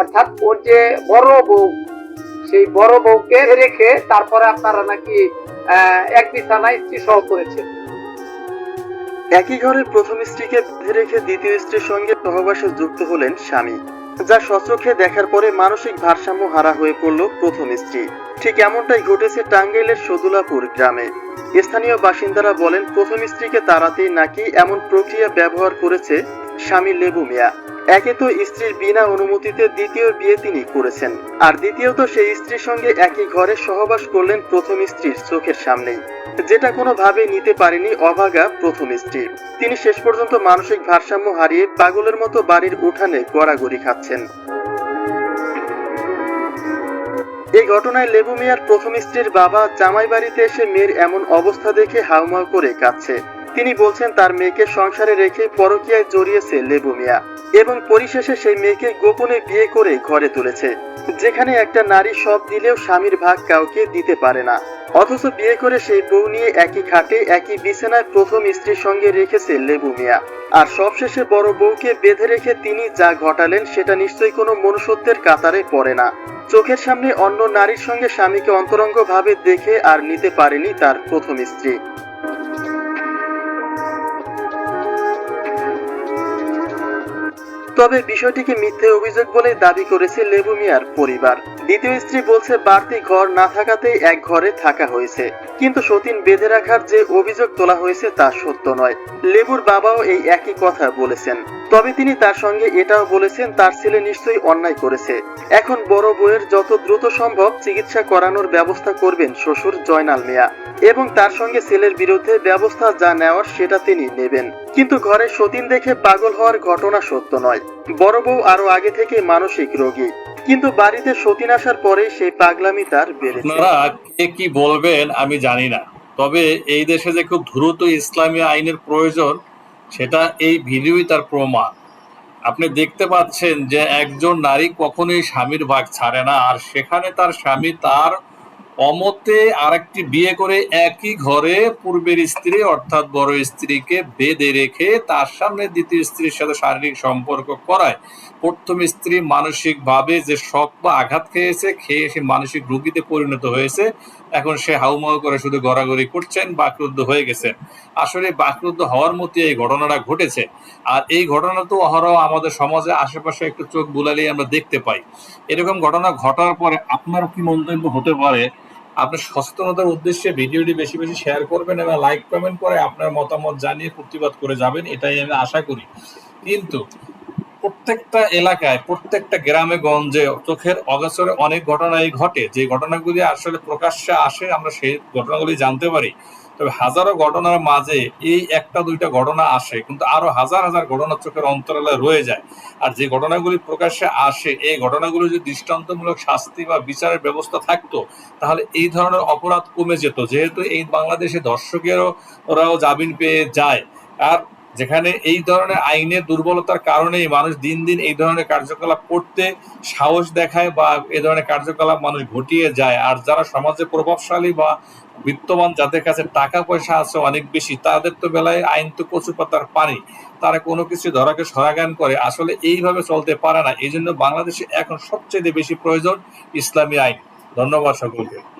অর্থাৎ ওর যে বড় বউ, সেই বড় বউকে রেখে তারপরে আপনারা নাকি এক বিছানায় স্ত্রী সহ করেছেন। একই ঘরে প্রথম স্ত্রীকে বেঁধে রেখে দ্বিতীয় স্ত্রীর সঙ্গে সহবাসে যুক্ত হলেন স্বামী, যা সচক্ষে দেখার পরে মানসিক ভারসাম্য হারা হয়ে পড়ল প্রথম স্ত্রী। ঠিক এমনটাই ঘটেছে টাঙ্গাইলের সদুলাপুর গ্রামে। স্থানীয় বাসিন্দারা বলেন, প্রথম স্ত্রীকে তাড়াতেই নাকি এমন প্রক্রিয়া ব্যবহার করেছে স্বামী লেবু মিয়া। একে তো স্ত্রীর বিনা অনুমতিতে দ্বিতীয় বিয়ে তিনি করেছেন। আর দ্বিতীয়ত সেই স্ত্রীর সঙ্গে একই ঘরে সহবাস করলেন প্রথম স্ত্রীর চোখের সামনেই যেটা কোনোভাবে নিতে পারেনি অভাগা প্রথম স্ত্রী। তিনি শেষ পর্যন্ত মানসিক ভারসাম্য হারিয়ে পাগলের মতো বাড়ির উঠানে গড়াগড়ি খাচ্ছেন। এই ঘটনায় লেবু মিয়ার প্রথম স্ত্রীর বাবা জামাই বাড়িতে এসে মেয়ের এমন অবস্থা দেখে হাউমাউ করে কাঁদছে। তিনি বলছেন, তার মেয়েকে সংসারে রেখে পরকীয়ায় জড়িয়েছে লেবু মিয়া। এবং পরিশেষে সেই মেয়েকে গোপনে বিয়ে করে ঘরে তুলেছে, যেখানে একটা নারী সব দিলেও স্বামীর ভাগ কাউকে দিতে পারে না। অথচ বিয়ে করে সেই বউ নিয়ে একই খাটে, একই বিছানায় প্রথম স্ত্রীর সঙ্গে রেখেছে লেবু মিয়া। আর সবশেষে বড় বউকে বেঁধে রেখে তিনি যা ঘটালেন, সেটা নিশ্চয়ই কোনো মনুষ্যত্বের কাতারে পড়ে না। চোখের সামনে অন্য নারীর সঙ্গে স্বামীকে অন্তরঙ্গ ভাবে দেখে আর নিতে পারেনি তার প্রথম স্ত্রী। তবে বিষয়টিকে মিথ্যে অভিযোগ বলে দাবি করেছে লেবু মিয়ার পরিবার। দ্বিতীয় স্ত্রী বলছে, বাড়তি ঘর না থাকাতেই এক ঘরে থাকা হয়েছে। কিন্তু সতীন বেঁধে রাখার যে অভিযোগ তোলা হয়েছে তা সত্য নয়। লেবুর বাবাও এই একই কথা বলেছেন। তবে তিনি তার সঙ্গে এটাও বলেছেন, তার ছেলে নিশ্চয়ই অন্যায় করেছে। এখন বড় বউয়ের যত দ্রুত সম্ভব চিকিৎসা করানোর ব্যবস্থা করবেন শ্বশুর জয়নাল মিয়া। এবং তার সঙ্গে ছেলের বিরুদ্ধে ব্যবস্থা যা নেওয়ার সেটা তিনি নেবেন। কিন্তু ঘরে সতীন দেখে পাগল হওয়ার ঘটনা সত্য নয়। বড় বউ আরও আগে থেকে মানসিক রোগী। কিন্তু বাড়িতে সতীন আসার পরে সেই পাগলামি তার বেড়েছে। আপনারা কে কি বলবেন আমি জানি না। তবে এই দেশে যে খুব দ্রুত ইসলামী আইনের প্রয়োজন, সেটা এই ভিডিওই তার প্রমাণ। আপনি দেখতে পাচ্ছেন যে একজন নারী কখনোই স্বামীর ভাগ ছাড়ে না, আর সেখানে তার স্বামী তার অমতে আরেকটি বিয়ে করে একই ঘরে পূর্বের স্ত্রী অর্থাৎ বড় স্ত্রীকে বেঁধে রেখে তার সামনে দ্বিতীয় স্ত্রীর সাথে শারীরিক সম্পর্ক করায়। প্রথম স্ত্রী মানসিক ভাবে যে শখ বা আঘাত খেয়েছে, খেয়ে সে মানসিক রোগীতে পরিণত হয়েছে। এখন সে হাউমাউ করে শুধু গড়াগড়ি করছেন, বাকরুদ্ধ হয়ে গেছেন আসলে বাকরুদ্ধ হওয়ার মতো এই ঘটনাটা ঘটেছে। আর এই ঘটনা তো অহরহ আমাদের সমাজে আশেপাশে একটু চোখ বুলালেই আমরা দেখতে পাই। এরকম ঘটনা ঘটার পরে আপনার কি মন্তব্য হতে পারে? আপনি সচেতনতার উদ্দেশ্যে ভিডিওটি বেশি বেশি শেয়ার করবেন এবং লাইক কমেন্ট করে আপনার মতামত জানিয়ে প্রতিবাদ করে যাবেন, এটাই আমি আশা করি। কিন্তু প্রত্যেকটা এলাকায়, প্রত্যেকটা গ্রামে, গঞ্জে চোখের অগোচরে অনেক ঘটনাই ঘটে। যে ঘটনাগুলি আসলে প্রকাশ্যে আসে, আমরা সেই ঘটনাগুলি জানতে পারি। তবে হাজারো ঘটনার মাঝে এই একটা, দুইটা ঘটনা আসে, কিন্তু আরও হাজার হাজার ঘটনা চোখের অন্তরালে রয়ে যায়। আর যে ঘটনাগুলি প্রকাশ্যে আসে, এই ঘটনাগুলো যদি দৃষ্টান্তমূলক শাস্তি বা বিচারের ব্যবস্থা থাকতো, তাহলে এই ধরনের অপরাধ কমে যেত। যেহেতু এই বাংলাদেশে দর্শকেরও, ওরাও জামিন পেয়ে যায়। আর যেখানে এই ধরনের আইনের দুর্বলতার কারণেই মানুষ দিন দিন এই ধরনের কার্যকলাপ করতে সাহস দেখায় বা এই ধরনের কার্যকলাপ মানুষ ঘটিয়ে যায়। আর যারা সমাজে প্রভাবশালী বা বিত্তমান যাদের কাছে টাকা পয়সা আছে অনেক বেশি, তাদের তো বেলায় আইন তো কচু পাতার পানি। তারা কোনো কিছু ধরাকে সরাগান করে। আসলে এইভাবে চলতে পারে না। এই জন্য বাংলাদেশে এখন সবচেয়ে বেশি প্রয়োজন ইসলামী আইন। ধন্যবাদ সকলকে।